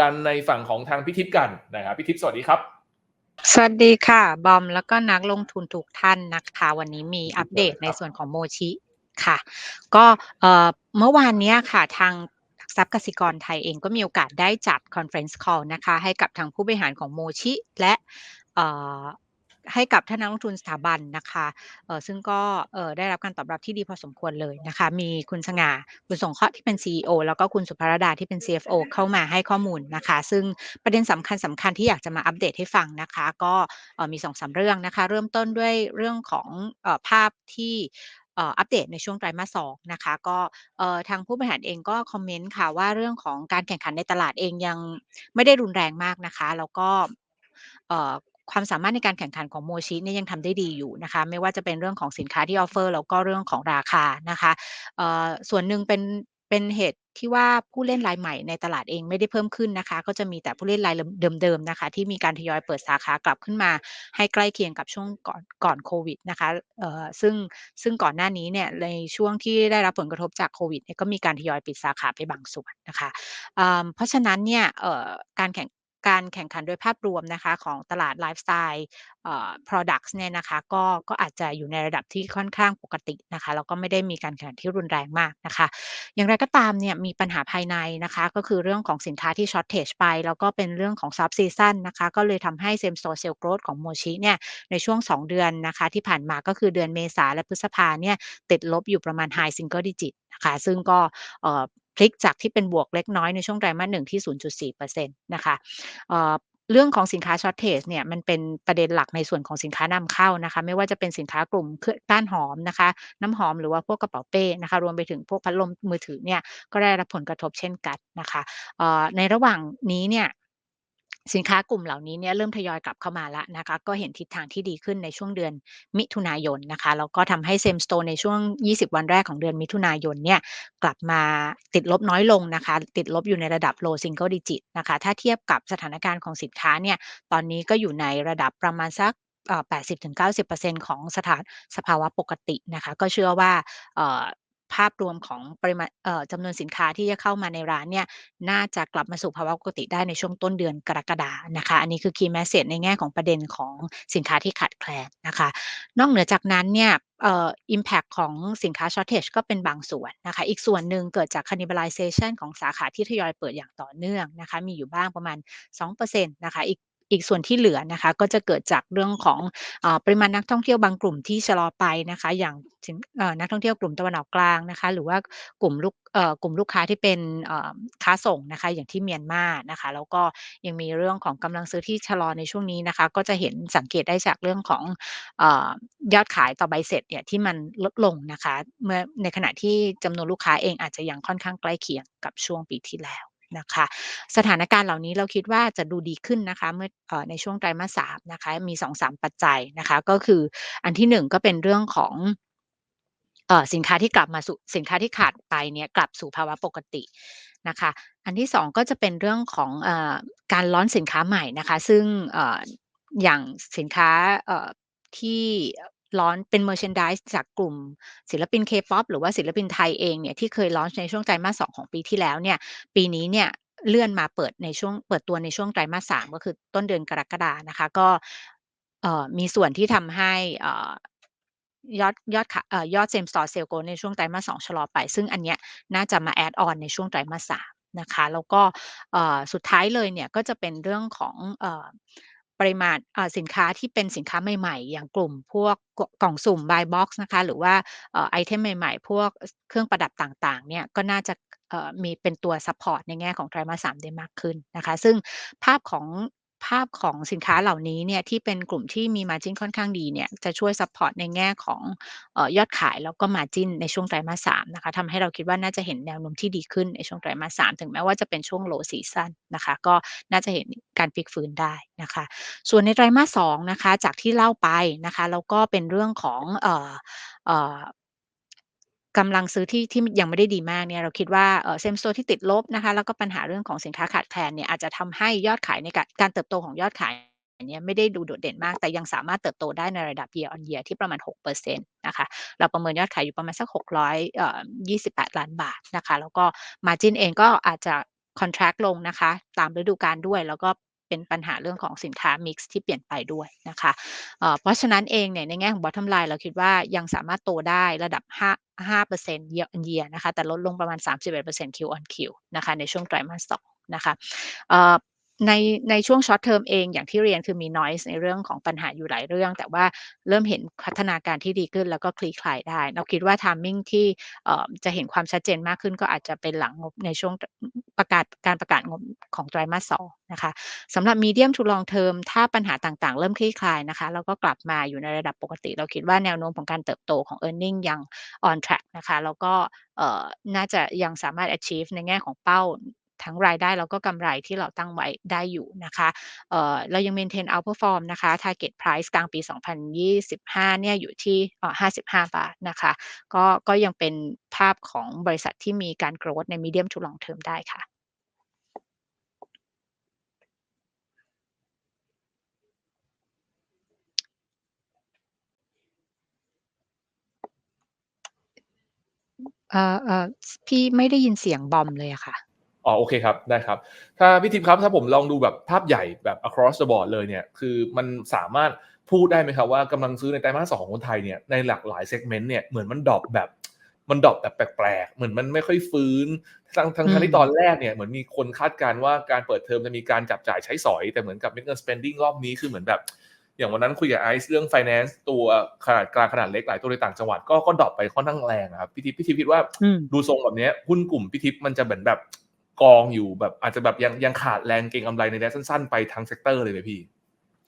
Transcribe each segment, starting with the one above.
กันในฝั่งของทางพิทิพกันนะครับพิทิพสวัสดีครับสวัสดีค่ะ บอมแล้วก็นักลงทุนทุกท่านนะคะวันนี้มีอัปเดตในส่วนของโมชิค่ะ ก็เมื่อวานนี้ค่ะทางทรัพย์กสิกรไทยเองก็มีโอกาสได้จัดคอนเฟรนซ์คอลนะคะ ให้กับทางผู้บริหารของโมชิ และ ให้กับท่านนักลงทุนสถาบันนะคะเอ่อซึ่งก็เอ่อได้รับการตอบรับที่ดีพอสมควรเลยนะคะ มีคุณสง่าคุณสงเคราะห์ที่เป็น CEO แล้วก็คุณสุภรดาที่เป็น CFO เข้ามาให้ข้อมูลนะคะ ซึ่งประเด็นสำคัญสำคัญที่อยากจะมาอัปเดตให้ฟังนะคะ ก็เออมี2อสเรื่องนะคะ เริ่มต้นด้วยเรื่องของเออภาพที่อัปเดตในช่วงไตรมาสสองนะคะก็เอ่อทางผู้บริหารเองก็คอมเมนต์ค่ะว่าเรื่องของการแข่งขันในตลาดเองยังไม่ได้รุนแรงมากนะคะ แล้วก็ ความสามารถในการแข่งขันของโมชิเนี่ยยังทำได้ดีอยู่นะคะ ไม่ว่าจะเป็นเรื่องของสินค้าที่ออฟเฟอร์แล้วก็เรื่องของราคานะคะส่วนหนึ่งเป็นเป็นเหตุที่ว่าผู้เล่นรายใหม่ในตลาดเองไม่ได้เพิ่มขึ้นนะคะ ก็จะมีแต่ผู้เล่นรายเดิมๆนะคะ ที่มีการทยอยเปิดสาขากลับขึ้นมา ให้ใกล้เคียงกับช่วงก่อนก่อนโควิดนะคะเอ่อซึ่งซึ่งก่อนหน้านี้เนี่ยในช่วงที่ได้รับผลกระทบจากโควิดเนี่ยก็มีการทยอยปิดสาขาไปบางส่วนนะคะเเพราะฉะนั้นเนี่ยเอ่อการแข่ง การแข่งขันโดยภาพรวมนะคะของตลาดไลฟ์สไตล์เอ่อ products เนี่ยนะคะก็ก็อาจจะอยู่ในระดับที่ค่อนข้างปกตินะคะแล้วก็ไม่ได้มีการแข่งขันที่รุนแรงมากนะคะ อย่างไรก็ตามเนี่ยมีปัญหาภายในนะคะก็คือเรื่องของสินค้าที่ shortage ไป แล้วก็เป็นเรื่องของ soft season นะคะก็เลยทำให้ same store sales growth ของโมชิเนี่ยในช่วง 2 เดือนนะคะที่ผ่านมาก็คือเดือนเมษาและพฤษภาเนี่ยติดลบอยู่ประมาณ high single digit นะคะซึ่งก็ พลิกจากที่เป็นบวกเล็กน้อยในช่วงไตรมาสหนึ่งที่ 0.4%นะคะเอ่อเรื่องของสินค้าช็อตเทจเนี่ยมันเป็นประเด็นหลักในส่วนของสินค้านำเข้านะคะ ไม่ว่าจะเป็นสินค้ากลุ่มเครื่องด้านหอมนะคะ น้ำหอมหรือว่าพวกกระเป๋าเป้นะคะ รวมไปถึงพวกพัดลมมือถือเนี่ยก็ได้รับผลกระทบเช่นกันนะคะในระหว่างนี้เนี่ย สินค้ากลุ่มเหล่านี้เนี่ยเริ่มทยอยกลับเข้ามาแล้วนะคะ ก็เห็นทิศทางที่ดีขึ้นในช่วงเดือนมิถุนายนนะคะแล้วก็ทำให้ Same Store ในช่วง 20 วันแรกของเดือนมิถุนายนเนี่ยกลับมาติดลบน้อยลงนะคะ ติดลบอยู่ในระดับ low single digit นะคะ ถ้าเทียบกับสถานการณ์ของสินค้าเนี่ยตอนนี้ก็อยู่ในระดับประมาณสัก80-90%ของสถานสภาวะปกตินะคะ ก็เชื่อว่า ภาพรวมของปริมาณเอ่อจำนวนสินค้าที่จะเข้ามาในร้านเนี่ย น่าจะกลับมาสู่ภาวะปกติได้ในช่วงต้นเดือนกรกฎานะคะ อันนี้คือ key message ในแง่ของประเด็นของสินค้าที่ขาดแคลนนะคะ นอกเหนือจากนั้นเนี่ยเอ่อ impact ของสินค้า shortage ก็เป็นบางส่วนนะคะ อีกส่วนหนึ่งเกิดจาก cannibalization ของสาขาที่ทยอยเปิดอย่างต่อเนื่องนะคะ มีอยู่บ้างประมาณ 2%นะคะ อีก อีกส่วนที่เหลือนะคะก็จะเกิดจากเรื่องของอปริมาณนักท่องเที่ยวบางกลุ่มที่ชะลอไปนะคะ อย่างนักท่องเที่ยวกลุ่มตะวันออกกลางนะคะ หรือว่ากลุ่มลูกกลุ่มลูกค้าที่เป็นค้าส่งนะคะ อย่างที่เมียนมานะคะ แล้วก็ยังมีเรื่องของกำลังซื้อที่ชะลอในช่วงนี้นะคะ ก็จะเห็นสังเกตได้จากเรื่องของอยอดขายต่อใบเสร็จเนี่ยที่มันลดลงนะคะ เมื่อในขณะที่จำนวนลูกค้าเองอาจจะยังค่อนข้างใกล้เคียงกับช่วงปีที่แล้ว นะคะ สถานการณ์เหล่านี้เราคิดว่าจะดูดีขึ้นนะคะเมื่ออในช่วงไตรมาส3นะคะมี 2-3 ปัจจัยนะคะ ก็คืออันที่ 1 ก็เป็นเรื่องของสินค้าที่กลับมาสู่สินค้าที่ขาดไปเนี่ยกลับสู่ภาวะปกตินะคะ อันที่ 2 ก็จะเป็นเรื่องของอการล้อนสินค้าใหม่นะคะ ซึ่งออย่างสินค้าเอ่อที่ล้อนเป็น merchandise จากกลุ่มศิลปิน K-pop หรือว่าศิลปินไทยเองเนี่ยที่เคย launch ในช่วงไตรมาส2ของปีที่แล้วเนี่ยปีนี้เนี่ยเลื่อนมาเปิดในช่วงเปิดตัวในช่วงไตรมาส3ก็คือต้นเดือนกรกฎานะคะ ก็เอ่อมีส่วนที่ทำให้เอ่อยอดยอดขะเอ่อยอด same store sales growth ในช่วงไตรมาส2ชะลอไป ซึ่งอันเนี้ยน่าจะมา add on ในช่วงไตรมาส3นะคะ แล้วก็เอ่อสุดท้ายเลยเนี่ยก็จะเป็นเรื่องของเอ่อ ปริมาณสินค้าที่เป็นสินค้าใหม่ ๆ อย่างกลุ่มพวกกล่องสุ่ม Buy Box นะคะหรือว่าไอเทมใหม่ๆ พวกเครื่องประดับต่างๆเนี่ยก็น่าจะมีเป็นตัวซัพพอร์ตในแง่ของไตรมาสสามได้มากขึ้นนะคะ ซึ่งภาพของ ภาพของสินค้าเหล่านี้เนี่ยที่เป็นกลุ่มที่มี margin ค่อนข้างดีเนี่ยจะช่วยซัปพอร์ตในแง่ของออยอดขายแล้วก็ margin ในช่วงไตรมาส3นะคะทำให้เราคิดว่าน่าจะเห็นแนวโน้มที่ดีขึ้นในช่วงไตรมาส3ถึงแม้ว่าจะเป็นช่วง low season นะคะก็น่าจะเห็นการพลิกฟื้นได้นะคะ ส่วนในไตรมาส2นะคะจากที่เล่าไปนะคะแล้วก็เป็นเรื่องของ กำลังซื้อที่ที่ยังไม่ได้ดีมากเนี่ยเราคิดว่าเอ่อ same store ที่ติดลบนะคะแล้วก็ปัญหาเรื่องของสินค้าขาดแคลนเนี่ยอาจจะทำให้ยอดขายในการเติบโตของยอดขายเนี่ยไม่ได้ดูโดดเด่นมาก แต่ยังสามารถเติบโตได้ในระดับ year on year ที่ประมาณ 6%นะคะ เราประเมินยอดขายอยู่ประมาณสัก 628 ล้านบาทนะคะ แล้วก็ margin เองก็อาจจะคอนแทรคลงนะคะ ตามฤดูกาลด้วย แล้วก็ เป็นปัญหาเรื่องของสินค้ามิกซ์ที่เปลี่ยนไปด้วยนะคะเพราะฉะนั้นเองเนี่ยในแง่ของ bottom line เราคิดว่ายังสามารถโตได้ระดับ 5 5% year on year นะคะ แต่ลดลงประมาณ 31% Q on Q นะคะ ในช่วงไตรมาสสองนะคะ ในในช่วง short term เองอย่างที่เรียนคือมี noise ในเรื่องของปัญหาอยู่หลายเรื่อง แต่ว่าเริ่มเห็นพัฒนาการที่ดีขึ้นแล้วก็คลี่คลายได้เราคิดว่า timing ที่จะเห็นความชัดเจนมากขึ้นก็อาจจะเป็นหลังงบในช่วงประกาศการประกาศงบของไตรมาส2นะคะสำหรับ medium to long term ถ้าปัญหาต่างๆ เริ่มคลี่คลายนะคะแล้วก็กลับมาอยู่ในระดับปกติ เราคิดว่าแนวโน้มของการเติบโตของ e a r n i n g ยัง on track นะคะแล้วก็น่าจะยังสามารถ achieve ในแง่ของเป้า ทั้งรายได้แล้วก็กำไรที่เราตั้งไว้ได้อยู่นะคะเออเรายัง maintain outperform นะคะ target price กลางปี 2025 เนี่ยอยู่ที่อ55 บาทนะคะ ก็ก็ยังเป็นภาพของบริษัทที่มีการ growth ใน medium to long term ได้ค่ะเออเอ่อพี่ไม่ได้ยินเสียงบอมเลยอะค่ะ อ๋อโอเคครับได้ครับ ถ้าพี่ทิพย์ครับถ้าผมลองดูแบบภาพใหญ่แบบ across the board เลยเนี่ยคือมันสามารถพูดได้ไหมครับว่ากำลังซื้อในไตรมาสสองของคนไทยเนี่ยในหลากหลายเซกเมนต์เนี่ยเหมือนมันดรอปแบบมันดรอปแบบแปลกๆ เหมือนมันไม่ค่อยฟื้นทั้งทั้งอืมทั้งที่ตอนแรกเนี่ยเหมือนมีคนคาดการณ์ว่าการเปิดเทอมจะมีการจับจ่ายใช้สอย แต่เหมือนกับเม็ดเงิน spending รอบนี้คือเหมือนแบบ อย่างวันนั้นคุยกับไอซ์เรื่อง finance ตัวขนาดกลางขนาดเล็กหลายตัวในต่างจังหวัดก็ก็ดรอปไปค่อนข้างแรงอะครับพี่ทิพย์พี่ทิพย์คิดว่าอืมดูทรงแบบเนี้ยหุ้นกลุ่มพี่ทิพย์มันจะเหมือนแบบ กองอยู่แบบอาจจะแบบยังยังขาดแรงเก็งกำไรในระยะสั้นๆ ไปทั้งเซกเตอร์เลยไหมพี่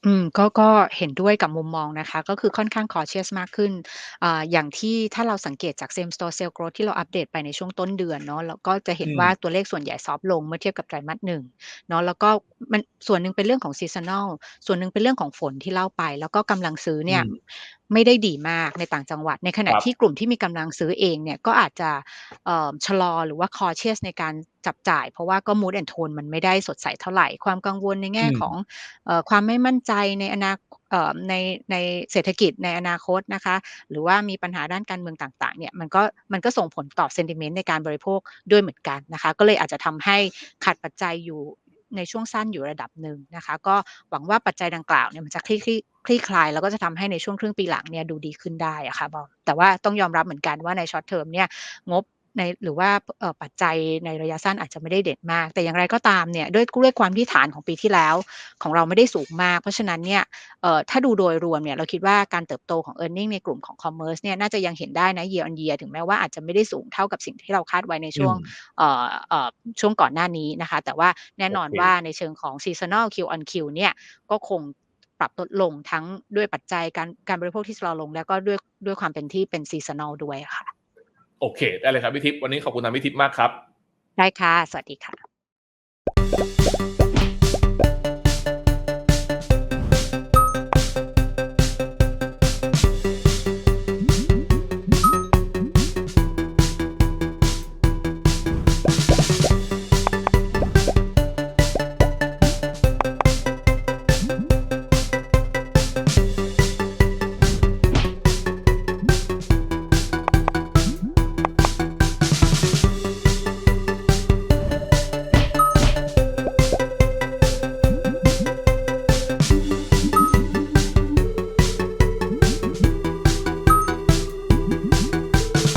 อืมก็ก็เห็นด้วยกับมุมมองนะคะ ก็คือค่อนข้าง cautious มากขึ้นอ่าอย่างที่ถ้าเราสังเกตจาก same store sale growth ที่เราอัปเดตไปในช่วงต้นเดือนเนาะเราก็จะเห็นอืมว่าตัวเลขส่วนใหญ่ซอฟต์ลงเมื่อเทียบกับไตรมาสหนึ่งเนาะแล้วก็มันส่วนหนึ่งเป็นเรื่องของ seasonal ส่วนหนึ่งเป็นเรื่องของฝนที่เล่าไป แล้วก็กำลังซื้อเนี่ยอืม ไม่ได้ดีมากในต่างจังหวัด ในขณะครับที่กลุ่มที่มีกำลังซื้อเองเนี่ยก็อาจจะเอ่อชะลอหรือว่า cautious ในการจับจ่าย เพราะว่าก็ mood and tone มันไม่ได้สดใสเท่าไหร่ ความกังวลในแง่อืมของเอ่อความไม่มั่นใจในอนาเอ่อในในเศรษฐกิจในอนาคตนะคะ หรือว่ามีปัญหาด้านการเมืองต่างๆเนี่ยมันก็มันก็ส่งผลต่อ sentiment ในการบริโภคด้วยเหมือนกันนะคะ ก็เลยอาจจะทำให้ขาดปัจจัยอยู่ ในช่วงสั้นอยู่ระดับหนึ่งนะคะ ก็หวังว่าปัจจัยดังกล่าวเนี่ยมันจะคลี่คลี่คลี่คลาย แล้วก็จะทำให้ในช่วงครึ่งปีหลังเนี่ยดูดีขึ้นได้อะค่ะบอมแต่ว่าต้องยอมรับเหมือนกันว่าในช็อตเทอมเนี่ยงบ ในหรือว่าเอ่อปัจจัยในระยะสั้นอาจจะไม่ได้เด่นมาก แต่อย่างไรก็ตามเนี่ยด้วยด้วยความที่ฐานของปีที่แล้ว ของเราไม่ได้สูงมาก เพราะฉะนั้นเนี่ยเอ่อถ้าดูโดยรวมเนี่ยเราคิดว่าการเติบโตของ e a r n i n g ในกลุ่มของ commerce เนี่ยน่าจะยังเห็นได้นะ year on year ถึงแม้ว่าอาจจะไม่ได้สูงเท่ากับสิ่งที่เราคาดไว้ในช่วงอืมเอ่อเอ่อช่วงก่อนหน้านี้นะคะ แต่ว่าแน่นอนโอเคว่าในเชิงของ seasonal Q on Q เนี่ยก็คงปรับลดลงทั้งด้วยปัจจัยการการบริโภคที่ชะลอลง แล้วก็ด้วยด้วยความเป็นที่เป็น seasonal ด้วยอะค่ะ โอเค ได้เลยครับพี่ทิพย์วันนี้ขอบคุณทางพี่ทิพย์มากครับ ได้ค่ะ สวัสดีค่ะ